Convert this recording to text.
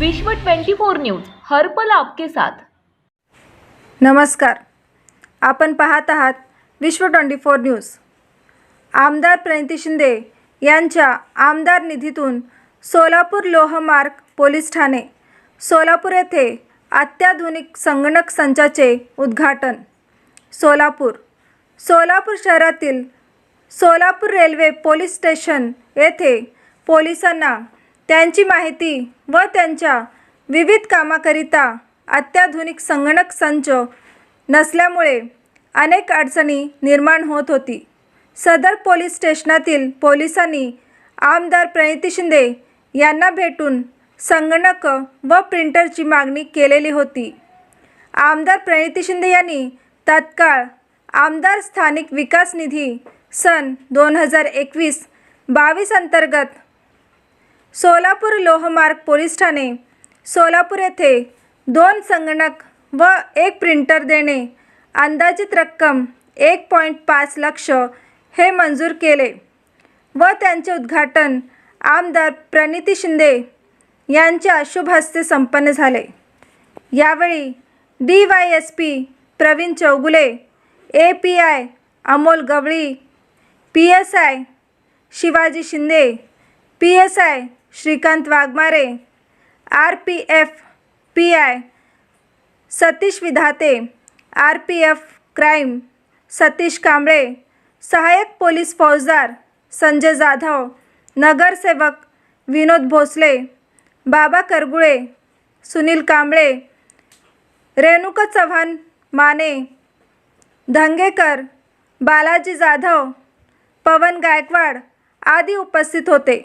विश्व 24 न्यूज हर्पल आपके साथ. नमस्कार. आपण पाहत आहात विश्व ट्वेंटी फोर न्यूज. आमदार प्रणिती शिंदे यांच्या आमदार निधीतून सोलापूर लोहमार्ग पोलीस ठाणे सोलापूर येथे अत्याधुनिक संगणक संचाचे उद्घाटन. सोलापूर सोलापूर शहरातील सोलापूर रेल्वे पोलीस स्टेशन येथे पोलिसांना त्यांची माहिती व त्यांच्या विविध कामाकरिता अत्याधुनिक संगणक संच नसल्यामुळे अनेक अडचणी निर्माण होत होती. सदर पोलीस स्टेशनातील पोलिसांनी आमदार प्रणिती शिंदे यांना भेटून संगणक व प्रिंटरची मागणी केलेली होती. आमदार प्रणिती शिंदे यांनी तत्काळ आमदार स्थानिक विकास निधी सन दोन हजार एकवीस बावीस अंतर्गत सोलापूर लोहमार्ग पोलीस ठाणे. सोलापूर येथे दोन संगणक व एक प्रिंटर देणे. अंदाजित रक्कम एक पॉईंट पाच लक्ष हे मंजूर केले व त्यांचे उद्घाटन आमदार प्रणिती शिंदे यांच्या शुभ हस्ते संपन्न झाले. यावेळी D Y S P Pravin Chougule A P I Amol Gawali P S I Shivaji Shinde P S I Shrikant Waghmare R P F P I Satish Vidhate R P F crime Satish Kamble सहाय्यक police फौजदार संजय जाधव नगरसेवक विनोद भोसले बाबा करगुळे सुनील कांबळे रेणुका चव्हाण माने धंगेकर बालाजी जाधव पवन गायकवाड आदी उपस्थित होते.